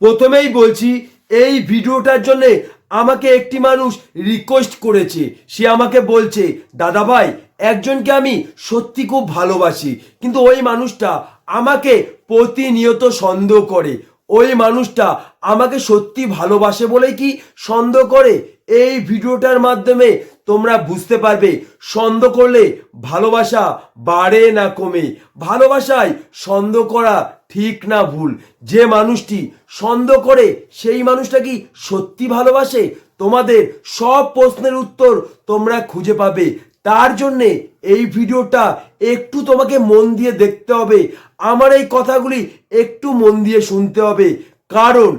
প্রথমেই বলছি, এই ভিডিওটার জন্য আমাকে একটি মানুষ রিকোয়েস্ট করেছে। সে আমাকে বলছে দাদা ভাই একজনকে আমি সত্যি খুব ভালোবাসি, কিন্তু ওই মানুষটা আমাকে প্রতিনিয়ত সন্দেহ করে। ওই মানুষটা আমাকে সত্যি ভালোবাসে বলে কি সন্দেহ করে? এই ভিডিওটার মাধ্যমে তোমরা বুঝতে পারবে সন্দেহ করলে ভালোবাসা বাড়ে না কমে। ভালোবাসায় সন্দেহ করা ঠিক না ভুল। যে মানুষটি সন্দেহ করে, সেই মানুষটা কি সত্যি ভালোবাসে? তোমাদের সব প্রশ্নের উত্তর তোমরা খুঁজে পাবে। তার জন্যে এই ভিডিওটা একটু তোমাকে মন দিয়ে দেখতে হবে। আমার এই কথাগুলি একটু মন দিয়ে শুনতে হবে। কারণ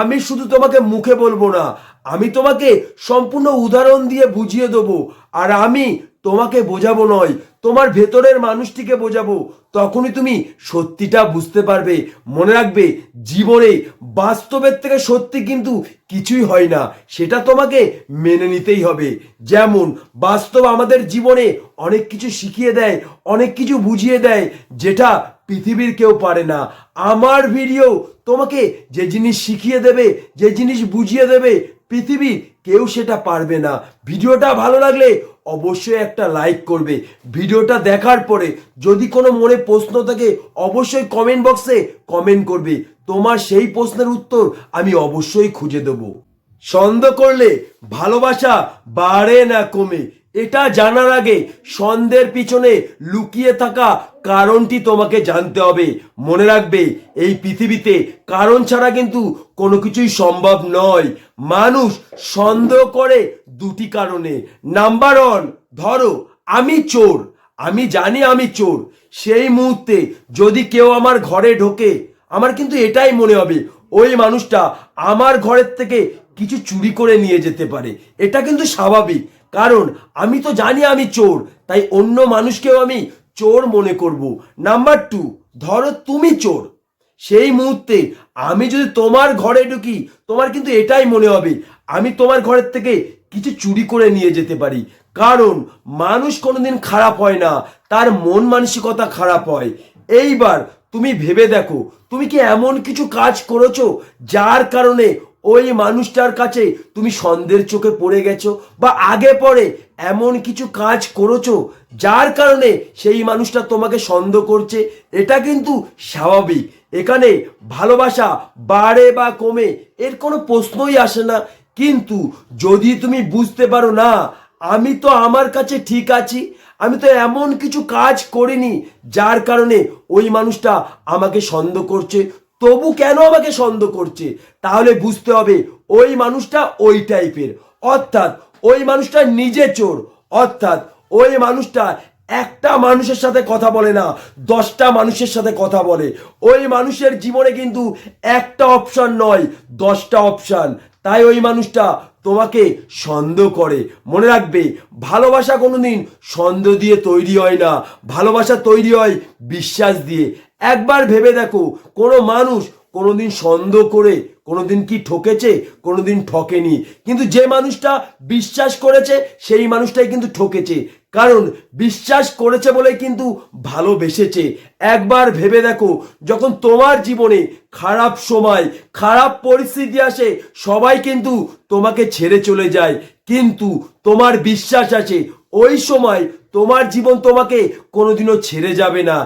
আমি শুধু তোমাকে মুখে বলব না, আমি তোমাকে সম্পূর্ণ উদাহরণ দিয়ে বুঝিয়ে দেবো। আর আমি তোমাকে বোঝাবো নয়, তোমার ভেতরের মানুষটিকে বোঝাবো। তখনই তুমি সত্যিটা বুঝতে পারবে। মনে রাখবে, জীবনে বাস্তবের থেকে সত্যি কিন্তু কিছুই হয় না। সেটা তোমাকে মেনে নিতেই হবে। যেমন, বাস্তব আমাদের জীবনে অনেক কিছু শিখিয়ে দেয়, অনেক কিছু বুঝিয়ে দেয়, যেটা পৃথিবীর কেউ পারে না। আমার ভিডিও তোমাকে যে জিনিস শিখিয়ে দেবে, যে জিনিস বুঝিয়ে দেবে, পৃথিবীর কেউ সেটা পারবে না। ভিডিওটা ভালো লাগলে অবশ্যই একটা লাইক করবে। ভিডিওটা দেখার পরে যদি কোনো মনে প্রশ্ন থাকে, অবশ্যই কমেন্ট বক্সে কমেন্ট করবে। তোমার সেই প্রশ্নের উত্তর আমি অবশ্যই খুঁজে দেবো। সন্দেহ করলে ভালোবাসা বাড়ে না কমে। এটা জানার আগে সন্দেহের পিছনে লুকিয়ে থাকা কারণটি তোমাকে জানতে হবে। মনে রাখবে, এই পৃথিবীতে কারণ ছাড়া কিন্তু কোনো কিছুই সম্ভব নয়। মানুষ সন্দেহ করে দুটি কারণে। নাম্বার ওয়ান ধরো, আমি চোর। আমি জানি আমি চোর। সেই মুহূর্তে যদি কেউ আমার ঘরে ঢোকে, আমার কিন্তু এটাই মনে হবে, ওই মানুষটা আমার ঘরের থেকে কিছু চুরি করে নিয়ে যেতে পারে। এটা কিন্তু স্বাভাবিক। কারণ আমি তো জানি আমি চোর, তাই অন্য মানুষকেও আমি চোর মনে করব। নাম্বার টু ধরো তুমি চোর। সেই মুহূর্তে আমি যদি তোমার ঘরে ঢুকি, তোমার কিন্তু এটাই মনে হবে, আমি তোমার ঘরের থেকে কিছু চুরি করে নিয়ে যেতে পারি। কারণ মানুষ কোনোদিন খারাপ হয় না, তার মন মানসিকতা খারাপ হয়। এইবার তুমি ভেবে দেখো, তুমি কি এমন কিছু কাজ করেছ যার কারণে ওই মানুষটার কাছে তুমি সন্দেহের চোখে পড়ে গেছো বা আগে পরে এমন কিছু কাজ করেছ যার কারণে সেই মানুষটা তোমাকে সন্দেহ করছে, এটা কিন্তু স্বাভাবিক। এখানে ভালোবাসা বাড়ে বা কমে এর কোনো প্রশ্নই আসে না। কিন্তু যদি তুমি বুঝতে পারো না, আমি তো আমার কাছে ঠিক আছি, আমি তো এমন কিছু কাজ করিনি যার কারণে ওই মানুষটা আমাকে সন্দেহ করছে তবু কেন আমাকে সন্দেহ করছে? তাহলে বুঝতে হবে, ওই মানুষটা ওই টাইপের। অর্থাৎ ওই মানুষটা নিজে চোর। অর্থাৎ ওই মানুষটা একটা মানুষের সাথে কথা বলে না, দশটা মানুষের সাথে কথা বলে। ওই মানুষের জীবনে কিন্তু একটা অপশন নয়, দশটা অপশান। তাই ওই মানুষটা তোমাকে সন্দেহ করে। মনে রাখবে, ভালোবাসা কোনোদিন সন্দেহ দিয়ে তৈরি হয় না। ভালোবাসা তৈরি হয় বিশ্বাস দিয়ে। একবার ভেবে দেখো, কোনো মানুষ কোনোদিন সন্দেহ করে, কোনোদিন কি ঠকেছে, কোনোদিন ঠকেনি। কিন্তু যে মানুষটা বিশ্বাস করেছে, সেই মানুষটাই কিন্তু ঠকেছে। কারণ বিশ্বাস করেছে বলে কিন্তু ভালোবেসেছে। একবার ভেবে দেখো, যখন তোমার জীবনে খারাপ সময়, খারাপ পরিস্থিতি আসে, সবাই কিন্তু তোমাকে ছেড়ে চলে যায়। কিন্তু তোমার বিশ্বাস আছে, ওই সময় তোমার জীবন তোমাকে কোনোদিনও ছেড়ে যাবে না।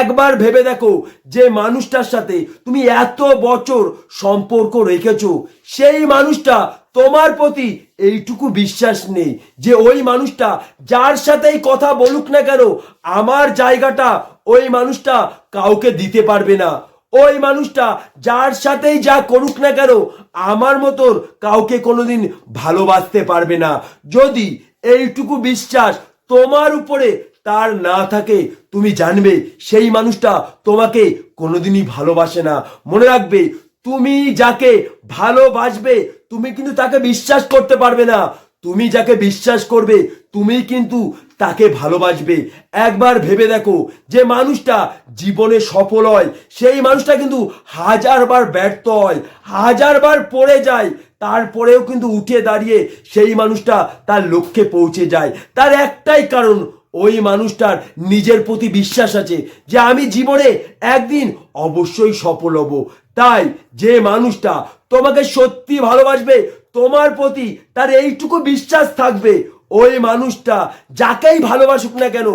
একবার ভেবে দেখো যে মানুষটার সাথে তুমি এত বছর সম্পর্ক রেখেছো, সেই মানুষটা তোমার প্রতি এইটুকু বিশ্বাস নেই যে ওই মানুষটা যার সাথেই কথা বলুক না কেন, আমার জায়গাটা ওই মানুষটা কাউকে দিতে পারবে না। ওই মানুষটা যার সাথেই যা করুক না কেন, আমার মতন কাউকে কোনোদিন ভালোবাসতে পারবে না। যদি এইটুকু বিশ্বাস তোমার উপরে তার না থাকে, তুমি জানবে সেই মানুষটা তোমাকে কোনোদিনই ভালোবাসে না। মনে রাখবে, তুমি যাকে ভালোবাসবে, তুমি কিন্তু তাকে বিশ্বাস করতে পারবে না। তুমি যাকে বিশ্বাস করবে, তুমি কিন্তু তাকে ভালোবাসবে। একবার ভেবে দেখো, যে মানুষটা জীবনে সফল হয়, সেই মানুষটা কিন্তু হাজারবার ব্যর্থ হয়, হাজারবার পড়ে যায় তারপরেও কিন্তু উঠে দাঁড়িয়ে সেই মানুষটা তার লক্ষ্যে পৌঁছে যায়। তার একটাই কারণ, ওই মানুষটার নিজের প্রতি বিশ্বাস আছে যে আমি জীবনে একদিন অবশ্যই সফল হব। তাই যে মানুষটা তোমাকে সত্যি ভালোবাসবে, তোমার প্রতি তার এইটুকু বিশ্বাস থাকবে ওই মানুষটা যাকেই ভালোবাসুক না কেন,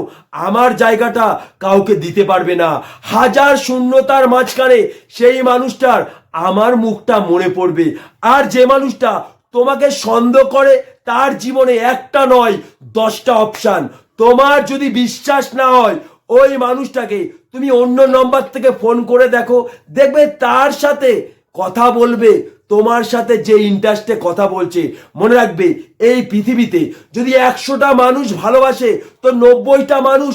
আমার জায়গাটা কাউকে দিতে পারবে না। হাজার শূন্যতার মাঝখানে সেই মানুষটার আমার মুখটা মনে পড়বে। আর যে মানুষটা তোমাকে সন্দেহ করে, তার জীবনে একটা নয়, দশটা অপশান। তোমার যদি বিশ্বাস না হয়, ওই মানুষটাকে তুমি অন্য নম্বর থেকে ফোন করে দেখো, দেখবে তার সাথে কথা বলবে তোমার সাথে যে ইন্টারেস্টে কথা বলছে, মনে রাখবে, এই পৃথিবীতে যদি একশোটা মানুষ ভালোবাসে, তো নব্বইটা মানুষ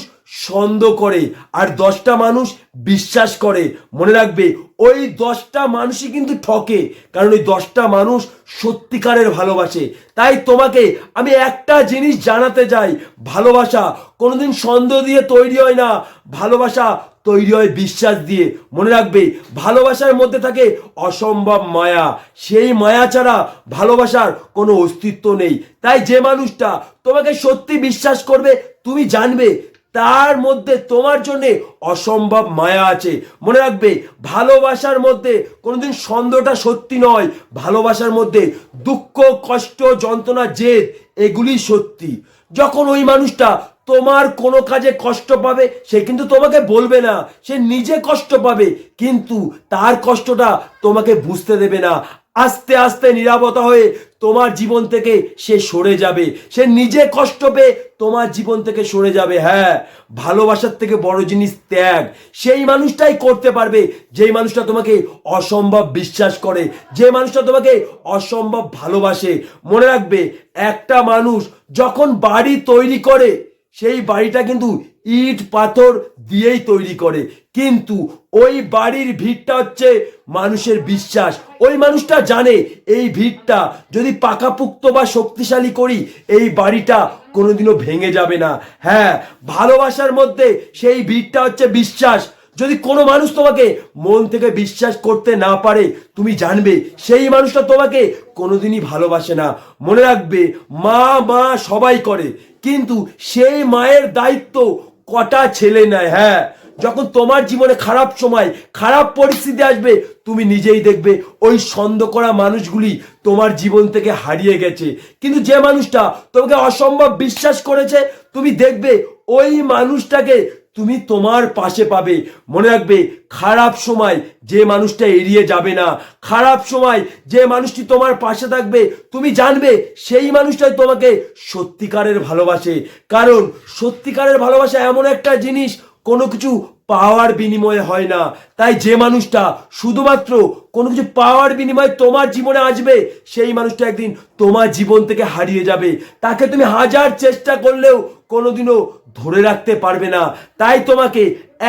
সন্দেহ করে আর দশটা মানুষ বিশ্বাস করে। মনে রাখবে, ওই দশটা মানুষই কিন্তু ঠকে, কারণ ওই দশটা মানুষ সত্যিকারের ভালোবাসে। তাই তোমাকে আমি একটা জিনিস জানাতে চাই, ভালোবাসা কোনোদিন সন্দেহ দিয়ে তৈরি হয় না। ভালোবাসা তৈরি হয় বিশ্বাস দিয়ে। মনে রাখবে, ভালোবাসার মধ্যে থাকে অসম্ভব মায়া। সেই মায়া ছাড়া ভালোবাসার কোনো অস্তিত্ব নেই। তাই যে মানুষটা তোমাকে সত্যি বিশ্বাস করবে, তুমি জানবে তার মধ্যে তোমার জন্য অসম্ভব মায়া আছে। মনে রাখবে, ভালোবাসার মধ্যে কোনোদিন সন্দেহটা সত্যি নয়। ভালোবাসার মধ্যে দুঃখ, কষ্ট, যন্ত্রণা, জেদ, এগুলি সত্যি। যখন ওই মানুষটা তোমার কোনো কাজে কষ্ট পাবে, সে কিন্তু তোমাকে বলবে না। সে নিজে কষ্ট পাবে, কিন্তু তার কষ্টটা তোমাকে বুঝতে দেবে না। আস্তে আস্তে নিরাপত্তা হয়ে তোমার জীবন থেকে সে সরে যাবে। সে নিজে কষ্ট পেয়ে তোমার জীবন থেকে সরে যাবে। হ্যাঁ ভালোবাসার থেকে বড় জিনিস ত্যাগ। সেই মানুষটাই করতে পারবে যেই মানুষটা তোমাকে অসম্ভব বিশ্বাস করে, যে মানুষটা তোমাকে অসম্ভব ভালোবাসে। মনে রাখবে, একটা মানুষ যখন বাড়ি তৈরি করে সেই বাড়িটা কিন্তু ইট, পাথর দিয়েই তৈরি করে। কিন্তু ওই বাড়ির ভিড়টা হচ্ছে মানুষের বিশ্বাস। ওই মানুষটা জানে এই ভিড়টা। যদি পাকাপুক্ত বা শক্তিশালী করি, এই বাড়িটা কোনোদিনও ভেঙে যাবে না। হ্যাঁ ভালোবাসার মধ্যে সেই ভিড়টা হচ্ছে বিশ্বাস। যদি কোনো মানুষ তোমাকে মন থেকে বিশ্বাস করতে না পারে, তুমি জানবে সেই মানুষটা তোমাকে কোনোদিনই ভালোবাসে না। মনে রাখবে, মা মা সবাই করে, কিন্তু সেই মায়ের দায়িত্ব কটা ছেলে নেয় হ্যাঁ? যখন তোমার জীবনে খারাপ সময়, খারাপ পরিস্থিতি আসবে, তুমি নিজেই দেখবে ওই সন্দেহ করা মানুষগুলি তোমার জীবন থেকে হারিয়ে গেছে। কিন্তু যে মানুষটা তোমাকে অসম্ভব বিশ্বাস করেছে, তুমি দেখবে ওই মানুষটাকে তুমি তোমার পাশে পাবে। মনে রাখবে, খারাপ সময় যে মানুষটা এড়িয়ে যাবে না। খারাপ সময় যে মানুষটি তোমার পাশে থাকবে, তুমি জানবে সেই মানুষটাই তোমাকে সত্যিকারের ভালোবাসে। কারণ সত্যিকারের ভালোবাসা এমন একটা জিনিস, কোনো কিছু পাওয়ার বিনিময়ে হয় না। তাই যে মানুষটা শুধুমাত্র কোনো কিছু পাওয়ার বিনিময়ে তোমার জীবনে আসবে, সেই মানুষটা একদিন তোমার জীবন থেকে হারিয়ে যাবে। তাকে তুমি হাজার চেষ্টা করলেও কোনোদিনও ধরে রাখতে পারবে না। তাই তোমাকে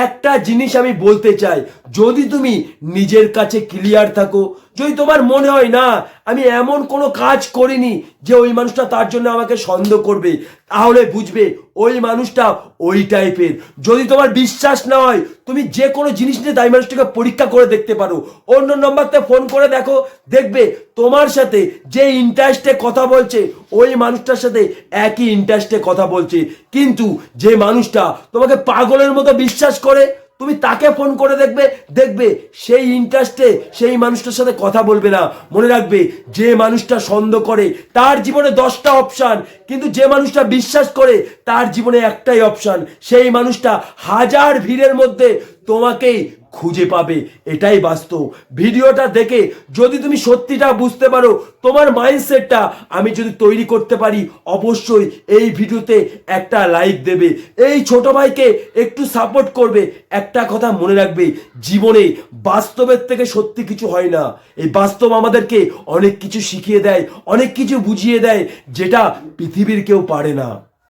একটা জিনিস আমি বলতে চাই, যদি তুমি নিজের কাছে ক্লিয়ার থাকো, যদি তোমার মনে হয়, না, আমি এমন কোনো কাজ করিনি যে ওই মানুষটা তার জন্য আমাকে সন্দেহ করবে, তাহলে বুঝবে ওই মানুষটা ওই টাইপের যদি তোমার বিশ্বাস না হয় তুমি যে কোনো জিনিস নিয়ে মানুষটাকে পরীক্ষা করে দেখতে পারো। অন্য নম্বরতে ফোন করে দেখো। দেখবে তোমার সাথে যে ইন্টারেস্টে কথা বলছে, ওই মানুষটার সাথে একই ইন্টারেস্টে কথা বলছে। কিন্তু যে মানুষটা তোমাকে পাগলের মতো বিশ্বাস করে তুমি তাকে ফোন করে দেখবে দেখবে সেই ইন্টারেস্টে সেই মানুষটার সাথে কথা বলবে না। মনে রাখবে, যে মানুষটা সন্দেহ করে, তার জীবনে দশটা অপশান কিন্তু যে মানুষটা বিশ্বাস করে, তার জীবনে একটাই অপশান সেই মানুষটা হাজার ভিড়ের মধ্যে তোমাকেই খুঁজে পাবে, এটাই বাস্তব। ভিডিওটা দেখে যদি তুমি সত্যিটা বুঝতে পারো, তোমার মাইন্ডসেটটা আমি যদি তৈরি করতে পারি, অবশ্যই এই ভিডিওতে একটা লাইক দেবে। এই ছোট ভাইকে একটু সাপোর্ট করবে, একটা কথা মনে রাখবে, জীবনে বাস্তবের থেকে সত্যি কিছু হয় না। এই বাস্তব আমাদেরকে অনেক কিছু শিখিয়ে দেয়, অনেক কিছু বুঝিয়ে দেয়, যেটা পৃথিবীর কেউ পারে না।